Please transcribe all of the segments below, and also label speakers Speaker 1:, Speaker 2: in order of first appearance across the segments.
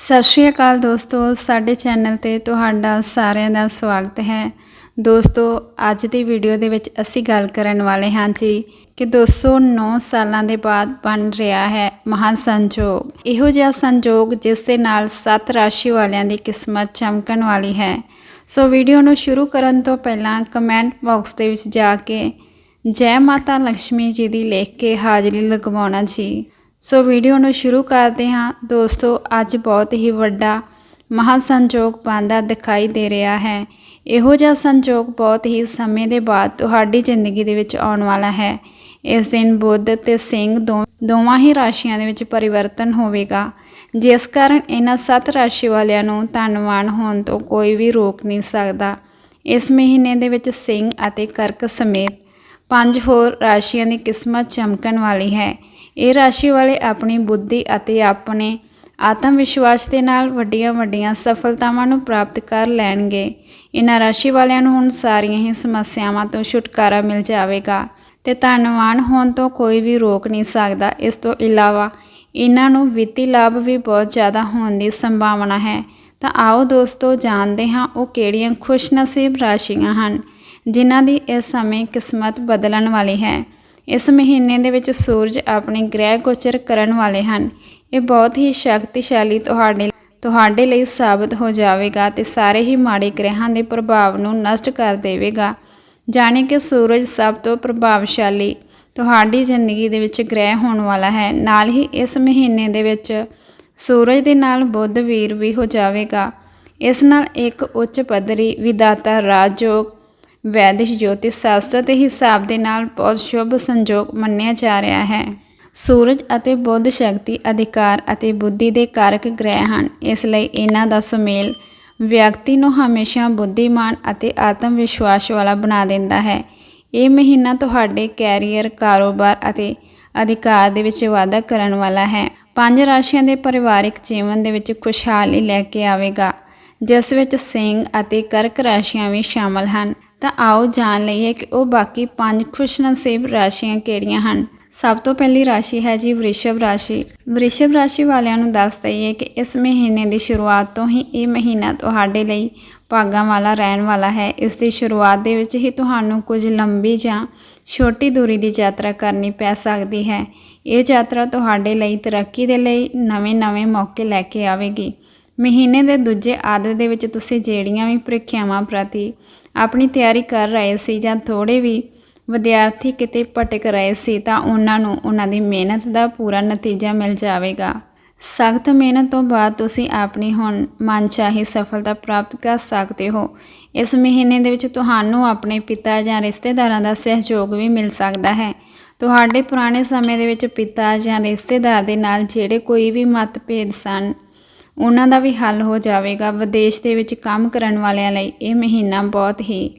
Speaker 1: ਸਤਿ ਸ਼੍ਰੀ ਅਕਾਲ ਦੋਸਤੋ, ਸਾਡੇ ਚੈਨਲ ਤੇ ਤੁਹਾਡਾ ਸਾਰਿਆਂ ਦਾ ਸਵਾਗਤ ਹੈ। ਦੋਸਤੋ, ਅੱਜ ਦੀ ਵੀਡੀਓ ਦੇ ਵਿੱਚ ਅਸੀਂ ਗੱਲ ਕਰਨ ਵਾਲੇ ਹਾਂ ਜੀ ਕਿ 209 ਸਾਲਾਂ ਦੇ ਬਾਅਦ ਬਣ ਰਿਹਾ ਹੈ ਮਹਾਂ ਸੰਜੋਗ। ਇਹੋ ਜਿਹਾ ਸੰਜੋਗ ਜਿਸ ਦੇ ਨਾਲ ਸੱਤ ਰਾਸ਼ੀ ਵਾਲਿਆਂ ਦੀ ਕਿਸਮਤ ਚਮਕਣ ਵਾਲੀ ਹੈ। ਸੋ ਵੀਡੀਓ ਨੂੰ ਸ਼ੁਰੂ ਕਰਨ ਤੋਂ ਪਹਿਲਾਂ ਕਮੈਂਟ ਬਾਕਸ ਦੇ ਵਿੱਚ ਜਾ ਕੇ ਜੈ ਮਾਤਾ ਲక్ష్ਮੀ ਜੀ ਦੀ ਲਿਖ ਕੇ ਹਾਜ਼ਰੀ ਲਗਵਾਉਣਾ ਜੀ। ਸੋ ਵੀਡੀਓ ਨੂੰ ਸ਼ੁਰੂ ਕਰਦੇ ਹਾਂ। ਦੋਸਤੋ, ਅੱਜ ਬਹੁਤ ਹੀ ਵੱਡਾ ਮਹਾਂ ਸੰਜੋਗ ਬਣਦਾ ਦਿਖਾਈ ਦੇ ਰਿਹਾ ਹੈ। ਇਹੋ ਜਿਹਾ ਸੰਜੋਗ ਬਹੁਤ ਹੀ ਸਮੇਂ ਦੇ ਬਾਅਦ ਤੁਹਾਡੀ ਜ਼ਿੰਦਗੀ ਦੇ ਵਿੱਚ ਆਉਣ ਵਾਲਾ ਹੈ। ਇਸ ਦਿਨ ਬੁੱਧ ਤੇ ਸਿੰਘ ਦੋ- ਦੋਵਾਂ ਹੀ ਰਾਸ਼ੀਆਂ ਦੇ ਵਿੱਚ ਪਰਿਵਰਤਨ ਹੋਵੇਗਾ। ਜਿਸ ਕਾਰਨ ਇਹਨਾਂ ਸੱਤ ਰਾਸ਼ੀ ਵਾਲਿਆਂ ਨੂੰ ਧਨਵਾਨ ਹੋਣ ਤੋਂ ਕੋਈ ਵੀ ਰੋਕ ਨਹੀਂ ਸਕਦਾ। ਇਸ ਮਹੀਨੇ ਦੇ ਵਿੱਚ ਸਿੰਘ ਅਤੇ ਕਰਕ ਸਮੇਤ ਪੰਜ ਹੋਰ ਰਾਸ਼ੀਆਂ ਦੀ ਕਿਸਮਤ ਚਮਕਣ ਵਾਲੀ ਹੈ। ਇਹ ਰਾਸ਼ੀ ਵਾਲੇ ਆਪਣੀ ਬੁੱਧੀ ਅਤੇ ਆਪਣੇ ਆਤਮ ਵਿਸ਼ਵਾਸ ਦੇ ਨਾਲ ਵੱਡੀਆਂ ਵੱਡੀਆਂ ਸਫਲਤਾਵਾਂ ਨੂੰ ਪ੍ਰਾਪਤ ਕਰ ਲੈਣਗੇ। ਇਹਨਾਂ ਰਾਸ਼ੀ ਵਾਲਿਆਂ ਨੂੰ ਹੁਣ ਸਾਰੀਆਂ ਹੀ ਸਮੱਸਿਆਵਾਂ ਤੋਂ ਛੁਟਕਾਰਾ ਮਿਲ ਜਾਵੇਗਾ ਤੇ ਧਨਵਾਨ ਹੋਣ ਤੋਂ ਕੋਈ ਵੀ ਰੋਕ ਨਹੀਂ ਸਕਦਾ। ਇਸ ਤੋਂ ਇਲਾਵਾ ਇਹਨਾਂ ਨੂੰ ਵਿੱਤੀ ਲਾਭ ਵੀ ਬਹੁਤ ਜ਼ਿਆਦਾ ਹੋਣ ਦੀ ਸੰਭਾਵਨਾ ਹੈ। ਤਾਂ ਆਓ ਦੋਸਤੋ ਜਾਣਦੇ ਹਾਂ ਉਹ ਕਿਹੜੀਆਂ ਖੁਸ਼ਨਸੀਬ ਰਾਸ਼ੀਆਂ ਹਨ, ਜਿਨ੍ਹਾਂ ਦੀ ਇਸ ਸਮੇਂ ਕਿਸਮਤ ਬਦਲਣ ਵਾਲੀ ਹੈ। ਇਸ ਮਹੀਨੇ ਦੇ ਵਿੱਚ ਸੂਰਜ ਆਪਣੇ ਗ੍ਰਹਿ ਗੋਚਰ ਕਰਨ ਵਾਲੇ ਹਨ। ਇਹ ਬਹੁਤ ਹੀ ਸ਼ਕਤੀਸ਼ਾਲੀ ਤੁਹਾਡੇ ਤੁਹਾਡੇ ਲਈ ਸਾਬਤ ਹੋ ਜਾਵੇਗਾ ਤੇ ਸਾਰੇ ਹੀ ਮਾੜੇ ਗ੍ਰਹਿਾਂ ਦੇ ਪ੍ਰਭਾਵ ਨੂੰ ਨਸ਼ਟ ਕਰ ਦੇਵੇਗਾ। ਜਾਣੇ ਕਿ ਸੂਰਜ ਸਭ ਤੋਂ ਪ੍ਰਭਾਵਸ਼ਾਲੀ ਤੁਹਾਡੀ ਜ਼ਿੰਦਗੀ ਦੇ ਵਿੱਚ ਗ੍ਰਹਿ ਹੋਣ ਵਾਲਾ ਹੈ। ਨਾਲ ਹੀ ਇਸ ਮਹੀਨੇ ਦੇ ਵਿੱਚ ਸੂਰਜ ਦੇ ਨਾਲ ਬੁੱਧ ਵੀਰ ਵੀ ਹੋ ਜਾਵੇਗਾ। ਇਸ ਨਾਲ ਇੱਕ ਉੱਚ ਪੱਧਰੀ ਵਿਦਾਤਾ ਰਾਜਯੋਗ ਵੈਦਿਕ ਜੋਤਿਸ਼ ਸ਼ਾਸਤਰ ਦੇ ਹਿਸਾਬ ਦੇ ਨਾਲ ਬਹੁਤ ਸ਼ੁਭ ਸੰਜੋਗ ਮੰਨਿਆ ਜਾ ਰਿਹਾ ਹੈ। ਸੂਰਜ ਅਤੇ ਬੁੱਧ ਸ਼ਕਤੀ ਅਧਿਕਾਰ ਅਤੇ ਬੁੱਧੀ ਦੇ ਕਾਰਕ ਗ੍ਰਹਿ ਹਨ। ਇਸ ਲਈ ਇਹਨਾਂ ਦਾ ਸੁਮੇਲ ਵਿਅਕਤੀ ਨੂੰ ਹਮੇਸ਼ਾ ਬੁੱਧੀਮਾਨ ਅਤੇ ਆਤਮ ਵਿਸ਼ਵਾਸ ਵਾਲਾ ਬਣਾ ਦਿੰਦਾ ਹੈ। ਇਹ ਮਹੀਨਾ ਤੁਹਾਡੇ ਕੈਰੀਅਰ, ਕਾਰੋਬਾਰ ਅਤੇ ਅਧਿਕਾਰ ਦੇ ਵਿੱਚ ਵਾਧਾ ਕਰਨ ਵਾਲਾ ਹੈ। ਪੰਜ ਰਾਸ਼ੀਆਂ ਦੇ ਪਰਿਵਾਰਿਕ ਜੀਵਨ ਦੇ ਵਿੱਚ ਖੁਸ਼ਹਾਲੀ ਲੈ ਕੇ ਆਵੇਗਾ, ਜਿਸ ਵਿੱਚ ਸਿੰਘ ਅਤੇ ਕਰਕ ਰਾਸ਼ੀਆਂ ਵੀ ਸ਼ਾਮਲ ਹਨ। ਤਾਂ ਆਓ ਜਾਣ ਲਈਏ ਕਿ ਉਹ ਬਾਕੀ ਪੰਜ ਖੁਸ਼ਨਸੀਬ ਰਾਸ਼ੀਆਂ ਕਿਹੜੀਆਂ ਹਨ। ਸਭ ਤੋਂ ਪਹਿਲੀ ਰਾਸ਼ੀ ਹੈ ਜੀ ਵ੍ਰਿਸ਼ਭ ਰਾਸ਼ੀ। ਵ੍ਰਿਸ਼ਭ ਰਾਸ਼ੀ ਵਾਲਿਆਂ ਨੂੰ ਦੱਸ ਦਈਏ ਕਿ ਇਸ ਮਹੀਨੇ ਦੀ ਸ਼ੁਰੂਆਤ ਤੋਂ ਹੀ ਇਹ ਮਹੀਨਾ ਤੁਹਾਡੇ ਲਈ ਭਾਗਾਂ ਵਾਲਾ, ਰਹਿਣ ਵਾਲਾ ਹੈ। ਇਸ ਦੀ ਸ਼ੁਰੂਆਤ ਦੇ ਵਿੱਚ ਹੀ ਤੁਹਾਨੂੰ ਕੁਝ ਲੰਬੀ ਜਾਂ ਛੋਟੀ ਦੂਰੀ ਦੀ ਯਾਤਰਾ ਕਰਨੀ ਪੈ ਸਕਦੀ ਹੈ। ਇਹ ਯਾਤਰਾ ਤੁਹਾਡੇ ਲਈ ਤਰੱਕੀ ਦੇ ਲਈ ਨਵੇਂ-ਨਵੇਂ ਮੌਕੇ ਲੈ ਕੇ ਆਵੇਗੀ। ਮਹੀਨੇ ਦੇ ਦੂਜੇ ਆਧੇ ਦੇ ਵਿੱਚ ਤੁਸੀਂ ਜਿਹੜੀਆਂ ਵੀ ਪ੍ਰੀਖਿਆਵਾਂ ਪ੍ਰਤੀ ਆਪਣੀ ਤਿਆਰੀ ਕਰ ਰਹੇ ਸੀ ਜਾਂ ਥੋੜੇ ਵੀ ਵਿਦਿਆਰਥੀ ਕਿਤੇ ਭਟਕ ਰਹੇ ਸੀ ਤਾਂ ਉਹਨਾਂ ਨੂੰ ਉਹਨਾਂ ਦੀ ਮਿਹਨਤ ਦਾ ਪੂਰਾ ਨਤੀਜਾ ਮਿਲ ਜਾਵੇਗਾ। ਸਖਤ ਮਿਹਨਤ ਤੋਂ ਬਾਅਦ ਤੁਸੀਂ ਆਪਣੀ ਹੁਣ ਮਨਚਾਹੀ ਸਫਲਤਾ ਪ੍ਰਾਪਤ ਕਰ ਸਕਦੇ ਹੋ। ਇਸ ਮਹੀਨੇ ਦੇ ਵਿੱਚ ਤੁਹਾਨੂੰ ਆਪਣੇ ਪਿਤਾ ਜਾਂ ਰਿਸ਼ਤੇਦਾਰਾਂ ਦਾ ਸਹਿਯੋਗ ਵੀ ਮਿਲ ਸਕਦਾ ਹੈ। ਤੁਹਾਡੇ ਪੁਰਾਣੇ ਸਮੇਂ ਦੇ ਵਿੱਚ ਪਿਤਾ ਜਾਂ ਰਿਸ਼ਤੇਦਾਰ ਦੇ ਨਾਲ ਜਿਹੜੇ ਕੋਈ ਵੀ ਮਤਭੇਦ ਸਨ ਉਹਨਾਂ ਦਾ ਵੀ ਹੱਲ ਹੋ ਜਾਵੇਗਾ ਵਿਦੇਸ਼ ਦੇ ਵਿੱਚ ਕੰਮ ਕਰਨ ਵਾਲਿਆਂ ਲਈ। ਇਹ ਮਹੀਨਾ ਬਹੁਤ ਹੀ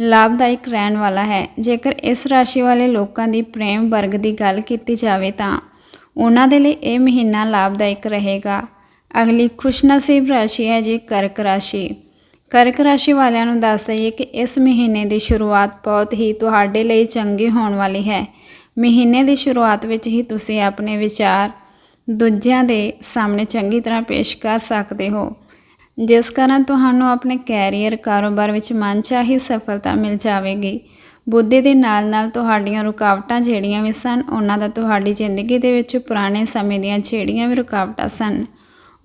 Speaker 1: ਲਾਭਦਾਇਕ ਰਹਿਣ ਵਾਲਾ ਹੈ। ਜੇਕਰ ਇਸ ਰਾਸ਼ੀ ਵਾਲੇ ਲੋਕਾਂ ਦੀ ਪ੍ਰੇਮ ਵਰਗ ਦੀ ਗੱਲ ਕੀਤੀ ਜਾਵੇ ਤਾਂ ਉਹਨਾਂ ਦੇ ਲਈ ਇਹ ਮਹੀਨਾ ਲਾਭਦਾਇਕ ਰਹੇਗਾ। ਅਗਲੀ ਖੁਸ਼ਨਸੀਬ ਰਾਸ਼ੀ ਹੈ ਜੀ ਕਰਕ ਰਾਸ਼ੀ। ਕਰਕ ਰਾਸ਼ੀ ਵਾਲਿਆਂ ਨੂੰ ਦੱਸ ਦਈਏ ਕਿ ਇਸ ਮਹੀਨੇ ਦੀ ਸ਼ੁਰੂਆਤ ਬਹੁਤ ਹੀ ਤੁਹਾਡੇ ਲਈ ਚੰਗੀ ਹੋਣ ਵਾਲੀ ਹੈ। ਮਹੀਨੇ ਦੀ ਸ਼ੁਰੂਆਤ ਵਿੱਚ ਹੀ ਤੁਸੀਂ ਆਪਣੇ ਵਿਚਾਰ ਦੂਜਿਆਂ ਦੇ ਸਾਹਮਣੇ ਚੰਗੀ ਤਰ੍ਹਾਂ ਪੇਸ਼ ਕਰ ਸਕਦੇ ਹੋ। ਜਿਸ ਕਾਰਨ ਤੁਹਾਨੂੰ ਆਪਣੇ ਕੈਰੀਅਰ ਕਾਰੋਬਾਰ ਵਿੱਚ ਮਨਚਾਹੀ ਸਫਲਤਾ ਮਿਲ ਜਾਵੇਗੀ। ਬੁੱਧੀ ਦੇ ਨਾਲ-ਨਾਲ ਤੁਹਾਡੀਆਂ ਰੁਕਾਵਟਾਂ ਜਿਹੜੀਆਂ ਵੀ ਸਨ, ਉਹਨਾਂ ਦਾ ਤੁਹਾਡੀ ਜ਼ਿੰਦਗੀ ਦੇ ਵਿੱਚ ਪੁਰਾਣੇ ਸਮੇਂ ਦੀਆਂ ਜਿਹੜੀਆਂ ਵੀ ਰੁਕਾਵਟਾਂ ਸਨ,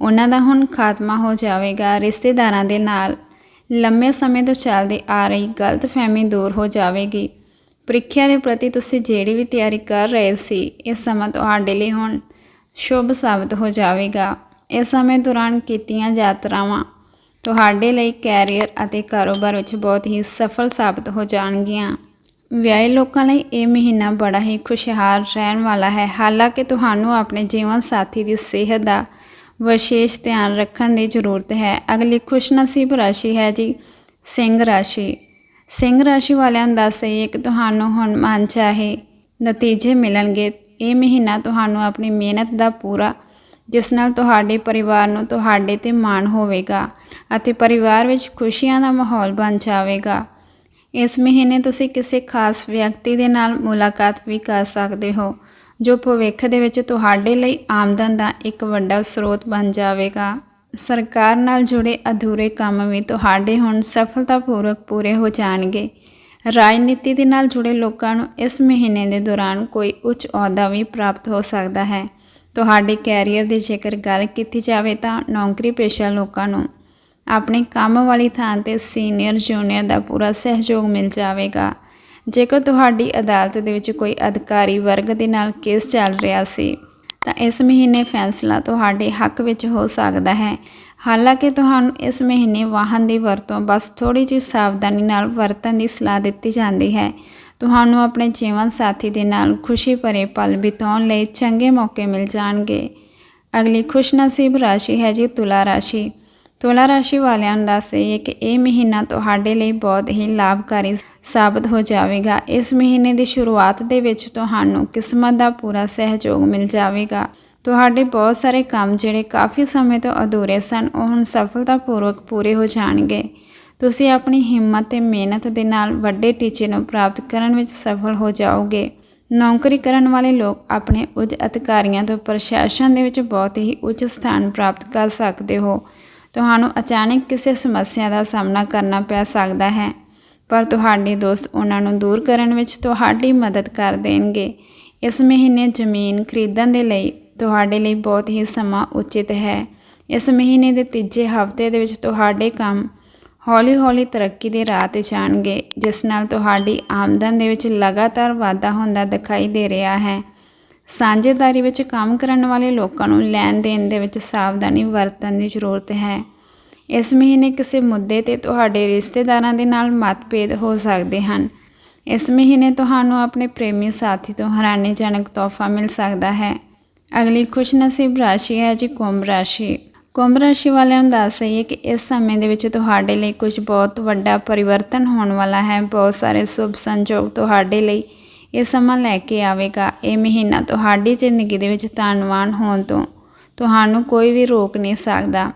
Speaker 1: ਉਹਨਾਂ ਦਾ ਹੁਣ ਖਾਤਮਾ ਹੋ ਜਾਵੇਗਾ। ਰਿਸ਼ਤੇਦਾਰਾਂ ਦੇ ਨਾਲ ਲੰਮੇ ਸਮੇਂ ਤੋਂ ਚੱਲਦੀ ਆ ਰਹੀ ਗਲਤਫਹਿਮੀ ਦੂਰ ਹੋ ਜਾਵੇਗੀ। ਪ੍ਰੀਖਿਆ ਦੇ ਪ੍ਰਤੀ ਤੁਸੀਂ ਜਿਹੜੀ ਵੀ ਤਿਆਰੀ ਕਰ ਰਹੇ ਸੀ ਇਹ ਸਮਾਂ ਤੁਹਾਡੇ ਲਈ ਹੁਣ ਸ਼ੁਭ ਸਾਬਤ ਹੋ ਜਾਵੇਗਾ। ਇਸ ਸਮੇਂ ਦੌਰਾਨ ਕੀਤੀਆਂ ਯਾਤਰਾਵਾਂ ਤੁਹਾਡੇ ਲਈ ਕੈਰੀਅਰ ਅਤੇ ਕਾਰੋਬਾਰ ਵਿੱਚ ਬਹੁਤ ਹੀ ਸਫਲ ਸਾਬਤ ਹੋ ਜਾਣਗੀਆਂ। ਵਿਆਹੇ ਲੋਕਾਂ ਲਈ ਇਹ ਮਹੀਨਾ ਬੜਾ ਹੀ ਖੁਸ਼ਹਾਲ ਰਹਿਣ ਵਾਲਾ ਹੈ। ਹਾਲਾਂਕਿ ਤੁਹਾਨੂੰ ਆਪਣੇ ਜੀਵਨ ਸਾਥੀ ਦੀ ਸਿਹਤ ਦਾ ਵਿਸ਼ੇਸ਼ ਧਿਆਨ ਰੱਖਣ ਦੀ ਜ਼ਰੂਰਤ ਹੈ। ਅਗਲੀ ਖੁਸ਼ਨਸੀਬ ਰਾਸ਼ੀ ਹੈ ਜੀ ਸਿੰਘ ਰਾਸ਼ੀ। ਸਿੰਘ ਰਾਸ਼ੀ ਵਾਲਿਆਂ ਨੂੰ ਦੱਸ ਦਈਏ ਕਿ ਤੁਹਾਨੂੰ ਹੁਣ ਮਨ ਚਾਹੇ ਨਤੀਜੇ ਮਿਲਣਗੇ। ਇਹ ਮਹੀਨਾ ਤੁਹਾਨੂੰ ਆਪਣੀ ਮਿਹਨਤ ਦਾ ਪੂਰਾ, ਜਿਸ ਨਾਲ ਤੁਹਾਡੇ ਪਰਿਵਾਰ ਨੂੰ ਤੁਹਾਡੇ ਤੇ ਮਾਣ ਹੋਵੇਗਾ ਅਤੇ ਪਰਿਵਾਰ ਵਿੱਚ ਖੁਸ਼ੀਆਂ ਦਾ ਮਾਹੌਲ ਬਣ ਜਾਵੇਗਾ। ਇਸ ਮਹੀਨੇ ਤੁਸੀਂ ਕਿਸੇ ਖਾਸ ਵਿਅਕਤੀ ਦੇ ਨਾਲ ਮੁਲਾਕਾਤ ਵੀ ਕਰ ਸਕਦੇ ਹੋ, ਜੋ ਭਵਿੱਖ ਦੇ ਵਿੱਚ ਤੁਹਾਡੇ ਲਈ ਆਮਦਨ ਦਾ ਇੱਕ ਵੱਡਾ ਸਰੋਤ ਬਣ ਜਾਵੇਗਾ। ਸਰਕਾਰ ਨਾਲ ਜੁੜੇ ਅਧੂਰੇ ਕੰਮ ਵੀ ਤੁਹਾਡੇ ਹੁਣ ਸਫਲਤਾਪੂਰਵਕ ਪੂਰੇ ਹੋ ਜਾਣਗੇ। ਰਾਜਨੀਤੀ ਦੇ ਨਾਲ ਜੁੜੇ ਲੋਕਾਂ ਨੂੰ ਇਸ ਮਹੀਨੇ ਦੇ ਦੌਰਾਨ ਕੋਈ ਉੱਚ ਅਹੁਦਾ ਵੀ ਪ੍ਰਾਪਤ ਹੋ ਸਕਦਾ ਹੈ। ਤੁਹਾਡੇ ਕੈਰੀਅਰ ਦੀ ਜੇਕਰ ਗੱਲ ਕੀਤੀ ਜਾਵੇ ਤਾਂ ਨੌਕਰੀ ਪੇਸ਼ਾ ਲੋਕਾਂ ਨੂੰ ਆਪਣੇ ਕੰਮ ਵਾਲੀ ਥਾਂ ਤੇ ਸੀਨੀਅਰ, ਜੂਨੀਅਰ ਦਾ ਪੂਰਾ ਸਹਿਯੋਗ ਮਿਲ ਜਾਵੇਗਾ। ਜੇਕਰ ਤੁਹਾਡੀ ਅਦਾਲਤ ਦੇ ਵਿੱਚ ਕੋਈ ਅਧਿਕਾਰੀ ਵਰਗ ਦੇ ਨਾਲ ਕੇਸ ਚੱਲ ਰਿਹਾ ਸੀ, ਤਾਂ ਇਸ ਮਹੀਨੇ ਫੈਸਲਾ ਤੁਹਾਡੇ ਹੱਕ ਵਿੱਚ ਹੋ ਸਕਦਾ ਹੈ। ਹਾਲਾਂਕਿ ਤੁਹਾਨੂੰ ਇਸ ਮਹੀਨੇ ਵਾਹਨ ਦੀ ਵਰਤੋਂ ਬਸ ਥੋੜੀ ਜਿਹੀ ਸਾਵਧਾਨੀ ਨਾਲ ਵਰਤਣ ਦੀ ਸਲਾਹ ਦਿੱਤੀ ਜਾਂਦੀ ਹੈ। ਤੁਹਾਨੂੰ ਆਪਣੇ ਜੀਵਨ ਸਾਥੀ ਦੇ ਨਾਲ ਖੁਸ਼ੀ ਭਰੇ ਪਲ ਬਿਤਾਉਣ ਲਈ ਚੰਗੇ ਮੌਕੇ ਮਿਲ ਜਾਣਗੇ। ਅਗਲੀ ਖੁਸ਼ਨਸੀਬ ਰਾਸ਼ੀ ਹੈ ਜੀ ਤੁਲਾ ਰਾਸ਼ੀ। ਤੁਲਾ ਰਾਸ਼ੀ ਵਾਲਿਆਂ ਨੂੰ ਦੱਸ ਦੇਈਏ ਕਿ ਇਹ ਮਹੀਨਾ ਤੁਹਾਡੇ ਲਈ ਬਹੁਤ ਹੀ ਲਾਭਕਾਰੀ ਸਾਬਤ ਹੋ ਜਾਵੇਗਾ। ਇਸ ਮਹੀਨੇ ਦੀ ਸ਼ੁਰੂਆਤ ਦੇ ਵਿੱਚ ਤੁਹਾਨੂੰ ਕਿਸਮਤ ਦਾ ਪੂਰਾ ਸਹਿਯੋਗ ਮਿਲ ਜਾਵੇਗਾ। ਤੁਹਾਡੇ ਬਹੁਤ ਸਾਰੇ ਕੰਮ ਜਿਹੜੇ ਕਾਫੀ ਸਮੇਂ ਤੋਂ ਅਧੂਰੇ ਸਨ, ਉਹ ਹੁਣ ਸਫਲਤਾਪੂਰਵਕ ਪੂਰੇ ਹੋ ਜਾਣਗੇ। ਤੁਸੀਂ ਆਪਣੀ ਹਿੰਮਤ ਤੇ ਮਿਹਨਤ ਦੇ ਨਾਲ ਵੱਡੇ ਟੀਚੇ ਨੂੰ ਪ੍ਰਾਪਤ ਕਰਨ ਵਿੱਚ ਸਫਲ ਹੋ ਜਾਓਗੇ। ਨੌਕਰੀ ਕਰਨ ਵਾਲੇ ਲੋਕ ਆਪਣੇ ਉੱਚ ਅਧਿਕਾਰੀਆਂ ਤੋਂ ਪ੍ਰਸ਼ਾਸਨ ਦੇ ਵਿੱਚ ਬਹੁਤ ਹੀ ਉੱਚ ਸਥਾਨ ਪ੍ਰਾਪਤ ਕਰ ਸਕਦੇ ਹੋ। ਤੁਹਾਨੂੰ ਅਚਾਨਕ ਕਿਸੇ ਸਮੱਸਿਆ ਦਾ ਸਾਹਮਣਾ ਕਰਨਾ ਪੈ ਸਕਦਾ ਹੈ, ਪਰ ਤੁਹਾਡੇ ਦੋਸਤ ਉਹਨਾਂ ਨੂੰ ਦੂਰ ਕਰਨ ਵਿੱਚ ਤੁਹਾਡੀ ਮਦਦ ਕਰ ਦੇਣਗੇ। ਇਸ ਮਹੀਨੇ ਜ਼ਮੀਨ ਖਰੀਦਣ ਦੇ ਲਈ ਤੁਹਾਡੇ ਲਈ ਬਹੁਤ ਹੀ ਸਮਾਂ ਉਚਿਤ ਹੈ। ਇਸ ਮਹੀਨੇ ਦੇ ਤੀਜੇ ਹਫ਼ਤੇ ਦੇ ਵਿੱਚ ਤੁਹਾਡੇ ਕੰਮ ਹੌਲੀ-ਹੌਲੀ ਤਰੱਕੀ ਦੇ ਰਾਹ ਤੇ ਜਾਣਗੇ, ਜਿਸ ਨਾਲ ਤੁਹਾਡੀ ਆਮਦਨ ਦੇ ਵਿੱਚ ਲਗਾਤਾਰ ਵਾਧਾ ਹੁੰਦਾ ਦਿਖਾਈ ਦੇ ਰਿਹਾ ਹੈ। ਸਾਂਝੇਦਾਰੀ ਵਿੱਚ ਕੰਮ ਕਰਨ ਵਾਲੇ ਲੋਕਾਂ ਨੂੰ ਲੈਣ ਦੇਣ ਦੇ ਵਿੱਚ ਸਾਵਧਾਨੀ ਵਰਤਣ ਦੀ ਜ਼ਰੂਰਤ ਹੈ। ਇਸ ਮਹੀਨੇ ਕਿਸੇ ਮੁੱਦੇ ਤੇ ਤੁਹਾਡੇ ਰਿਸ਼ਤੇਦਾਰਾਂ ਦੇ ਨਾਲ ਮਤਭੇਦ ਹੋ ਸਕਦੇ ਹਨ। ਇਸ ਮਹੀਨੇ ਤੁਹਾਨੂੰ ਆਪਣੇ ਪ੍ਰੇਮੀ ਸਾਥੀ ਤੋਂ ਹੈਰਾਨੀਜਨਕ ਤੋਹਫਾ ਮਿਲ ਸਕਦਾ ਹੈ। ਅਗਲੀ ਖੁਸ਼ ਨਸੀਬ ਰਾਸ਼ੀ ਹੈ ਜੀ ਕੁੰਭ ਰਾਸ਼ੀ। ਕੁੰਭ ਰਾਸ਼ੀ ਵਾਲਿਆਂ ਨੂੰ ਦੱਸ ਦਈਏ ਕਿ ਇਸ ਸਮੇਂ ਦੇ ਵਿੱਚ ਤੁਹਾਡੇ ਲਈ ਕੁਝ ਬਹੁਤ ਵੱਡਾ ਪਰਿਵਰਤਨ ਹੋਣ ਵਾਲਾ ਹੈ। ਬਹੁਤ ਸਾਰੇ ਸ਼ੁਭ ਸੰਜੋਗ ਤੁਹਾਡੇ ਲਈ ਇਹ ਸਮਾਂ ਲੈ ਕੇ ਆਵੇਗਾ। ਇਹ ਮਹੀਨਾ ਤੁਹਾਡੀ ਜ਼ਿੰਦਗੀ ਦੇ ਵਿੱਚ ਧਨਵਾਨ ਹੋਣ ਤੋਂ ਤੁਹਾਨੂੰ ਕੋਈ ਵੀ ਰੋਕ ਨਹੀਂ ਸਕਦਾ।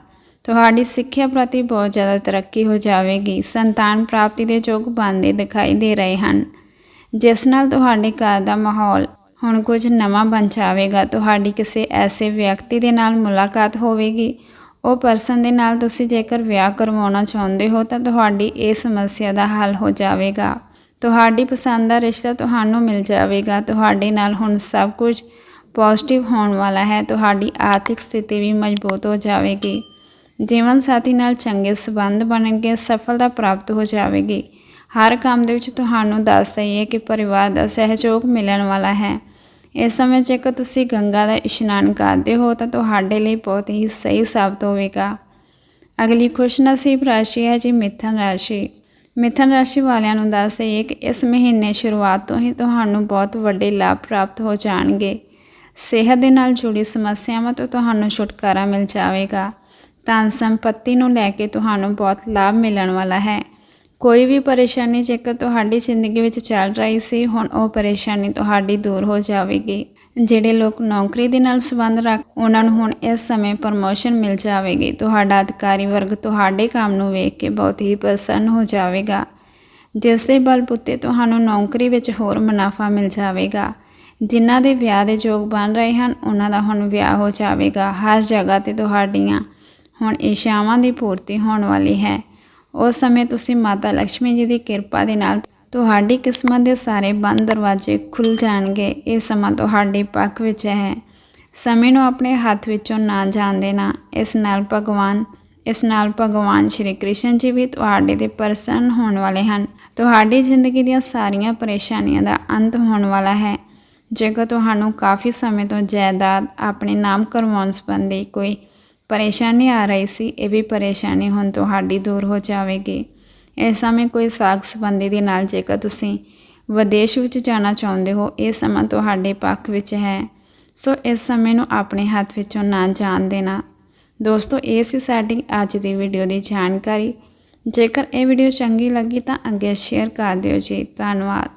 Speaker 1: ਤੁਹਾਡੀ ਸਿੱਖਿਆ ਪ੍ਰਤੀ ਬਹੁਤ ਜ਼ਿਆਦਾ ਤਰੱਕੀ ਹੋ ਜਾਵੇਗੀ। ਸੰਤਾਨ ਪ੍ਰਾਪਤੀ ਦੇ ਯੋਗ ਬਣਦੇ ਦਿਖਾਈ ਦੇ ਰਹੇ ਹਨ, ਜਿਸ ਨਾਲ ਤੁਹਾਡੇ ਘਰ ਦਾ ਮਾਹੌਲ ਹੁਣ ਕੁਝ ਨਵਾਂ ਬਣ ਜਾਵੇਗਾ। ਤੁਹਾਡੀ ਕਿਸੇ ਐਸੇ ਵਿਅਕਤੀ ਦੇ ਨਾਲ ਮੁਲਾਕਾਤ ਹੋਵੇਗੀ। ਉਹ ਪਰਸਨ ਦੇ ਨਾਲ ਤੁਸੀਂ ਜੇਕਰ ਵਿਆਹ ਕਰਵਾਉਣਾ ਚਾਹੁੰਦੇ ਹੋ ਤਾਂ ਤੁਹਾਡੀ ਇਹ ਸਮੱਸਿਆ ਦਾ ਹੱਲ ਹੋ ਜਾਵੇਗਾ। ਤੁਹਾਡੀ ਪਸੰਦ ਦਾ ਰਿਸ਼ਤਾ ਤੁਹਾਨੂੰ ਮਿਲ ਜਾਵੇਗਾ। ਤੁਹਾਡੇ ਨਾਲ ਹੁਣ ਸਭ ਕੁਝ ਪੋਜ਼ਿਟਿਵ ਹੋਣ ਵਾਲਾ ਹੈ। ਤੁਹਾਡੀ ਆਰਥਿਕ ਸਥਿਤੀ ਵੀ ਮਜ਼ਬੂਤ ਹੋ ਜਾਵੇਗੀ। ਜੀਵਨ ਸਾਥੀ ਨਾਲ ਚੰਗੇ ਸਬੰਧ ਬਣਨਗੇ ਸਫਲਤਾ ਪ੍ਰਾਪਤ ਹੋ ਜਾਵੇਗੀ। ਹਰ ਕੰਮ ਦੇ ਵਿੱਚ ਤੁਹਾਨੂੰ ਦੱਸ ਦਈਏ ਕਿ ਪਰਿਵਾਰ ਦਾ ਸਹਿਯੋਗ ਮਿਲਣ ਵਾਲਾ ਹੈ। ਇਸ ਸਮੇਂ ਜੇਕਰ ਤੁਸੀਂ ਗੰਗਾ ਦਾ ਇਸ਼ਨਾਨ ਕਰਦੇ ਹੋ ਤਾਂ ਤੁਹਾਡੇ ਲਈ ਬਹੁਤ ਹੀ ਸਹੀ ਸਾਬਤ ਹੋਵੇਗਾ। ਅਗਲੀ ਖੁਸ਼ਨਸੀਬ ਰਾਸ਼ੀ ਹੈ ਜੀ ਮਿਥਨ ਰਾਸ਼ੀ। ਮਿਥਨ ਰਾਸ਼ੀ ਵਾਲਿਆਂ ਨੂੰ ਦੱਸ ਦਈਏ ਕਿ ਇਸ ਮਹੀਨੇ ਸ਼ੁਰੂਆਤ ਤੋਂ ਹੀ ਤੁਹਾਨੂੰ ਬਹੁਤ ਵੱਡੇ ਲਾਭ ਪ੍ਰਾਪਤ ਹੋ ਜਾਣਗੇ। ਸਿਹਤ ਦੇ ਨਾਲ ਜੁੜੀ ਸਮੱਸਿਆਵਾਂ ਤੋਂ ਤੁਹਾਨੂੰ ਛੁਟਕਾਰਾ ਮਿਲ ਜਾਵੇਗਾ। ਧਨ ਸੰਪਤੀ ਨੂੰ ਲੈ ਕੇ ਤੁਹਾਨੂੰ ਬਹੁਤ ਲਾਭ ਮਿਲਣ ਵਾਲਾ ਹੈ। ਕੋਈ ਵੀ ਪਰੇਸ਼ਾਨੀ, ਜੇਕਰ ਤੁਹਾਡੀ ਜ਼ਿੰਦਗੀ ਵਿੱਚ ਚੱਲ ਰਹੀ ਸੀ, ਹੁਣ ਉਹ ਪਰੇਸ਼ਾਨੀ ਤੁਹਾਡੀ ਦੂਰ ਹੋ ਜਾਵੇਗੀ। ਜਿਹੜੇ ਲੋਕ ਨੌਕਰੀ ਦੇ ਨਾਲ ਸੰਬੰਧ ਰੱਖ, ਉਹਨਾਂ ਨੂੰ ਹੁਣ ਇਸ ਸਮੇਂ ਪ੍ਰਮੋਸ਼ਨ ਮਿਲ ਜਾਵੇਗੀ। ਤੁਹਾਡਾ ਅਧਿਕਾਰੀ ਵਰਗ ਤੁਹਾਡੇ ਕੰਮ ਨੂੰ ਵੇਖ ਕੇ ਬਹੁਤ ਹੀ ਪ੍ਰਸੰਨ ਹੋ ਜਾਵੇਗਾ। ਜਿਸ ਦੇ ਬਲਬੁੱਤੇ ਤੁਹਾਨੂੰ ਨੌਕਰੀ ਵਿੱਚ ਹੋਰ ਮੁਨਾਫਾ ਮਿਲ ਜਾਵੇਗਾ। ਜਿਨ੍ਹਾਂ ਦੇ ਵਿਆਹ ਦੇ ਯੋਗ ਬਣ ਰਹੇ ਹਨ, ਉਹਨਾਂ ਦਾ ਹੁਣ ਵਿਆਹ ਹੋ ਜਾਵੇਗਾ। ਹਰ ਜਗ੍ਹਾ ਤੇ ਤੁਹਾਡੀਆਂ ਹੁਣ ਇਸ਼ਾਵਾਂ ਦੀ ਪੂਰਤੀ ਹੋਣ ਵਾਲੀ ਹੈ। ਉਸ ਸਮੇਂ ਤੁਸੀਂ ਮਾਤਾ ਲక్ష్ਮੀ ਜੀ ਦੀ ਕਿਰਪਾ ਦੇ ਨਾਲ ਤੁਹਾਡੀ ਕਿਸਮਤ ਦੇ ਸਾਰੇ ਬੰਦ ਦਰਵਾਜ਼ੇ ਖੁੱਲ ਜਾਣਗੇ। ਇਹ ਸਮਾਂ ਤੁਹਾਡੇ ਪੱਖ ਵਿੱਚ ਹੈ। ਸਮੇਂ ਨੂੰ ਆਪਣੇ ਹੱਥ ਵਿੱਚੋਂ ਨਾ ਜਾਣ ਦੇਣਾ। ਇਸ ਨਾਲ ਭਗਵਾਨ, ਇਸ ਨਾਲ ਭਗਵਾਨ ਸ਼੍ਰੀ ਕ੍ਰਿਸ਼ਨ ਜੀ ਵੀ ਤੁਹਾਡੇ ਤੇ ਪ੍ਰਸੰਨ ਹੋਣ ਵਾਲੇ ਹਨ। ਤੁਹਾਡੀ ਜ਼ਿੰਦਗੀ ਦੀਆਂ ਸਾਰੀਆਂ ਪਰੇਸ਼ਾਨੀਆਂ ਦਾ ਅੰਤ ਹੋਣ ਵਾਲਾ ਹੈ। ਜੇਕਰ ਤੁਹਾਨੂੰ ਕਾਫੀ ਸਮੇਂ ਤੋਂ ਜਾਇਦਾਦ ਆਪਣੇ ਨਾਮ ਕਰਵਾਉਣ ਸੰਬੰਧੀ ਕੋਈ ਪਰੇਸ਼ਾਨੀ ਆ ਰਹੀ ਸੀ, ਇਹ ਵੀ ਪਰੇਸ਼ਾਨੀ ਹੁਣ ਤੁਹਾਡੀ ਦੂਰ ਹੋ ਜਾਵੇਗੀ। ਇਸ ਸਮੇਂ ਕੋਈ ਸਾਗ ਸੰਬੰਧੀ ਦੇ ਨਾਲ ਜੇਕਰ ਤੁਸੀਂ ਵਿਦੇਸ਼ ਵਿੱਚ ਜਾਣਾ ਚਾਹੁੰਦੇ ਹੋ, ਇਹ ਸਮਾਂ ਤੁਹਾਡੇ ਪੱਖ ਵਿੱਚ ਹੈ। ਸੋ ਇਸ ਸਮੇਂ ਨੂੰ ਆਪਣੇ ਹੱਥ ਵਿੱਚੋਂ ਨਾ ਜਾਣ ਦੇਣਾ। ਦੋਸਤੋ, ਇਹ ਸੀ ਸਾਡੀ ਅੱਜ ਦੀ ਵੀਡੀਓ ਦੀ ਜਾਣਕਾਰੀ। ਜੇਕਰ ਇਹ ਵੀਡੀਓ ਚੰਗੀ ਲੱਗੀ ਤਾਂ ਅੱਗੇ ਸ਼ੇਅਰ ਕਰ ਦਿਓ ਜੀ। ਧੰਨਵਾਦ।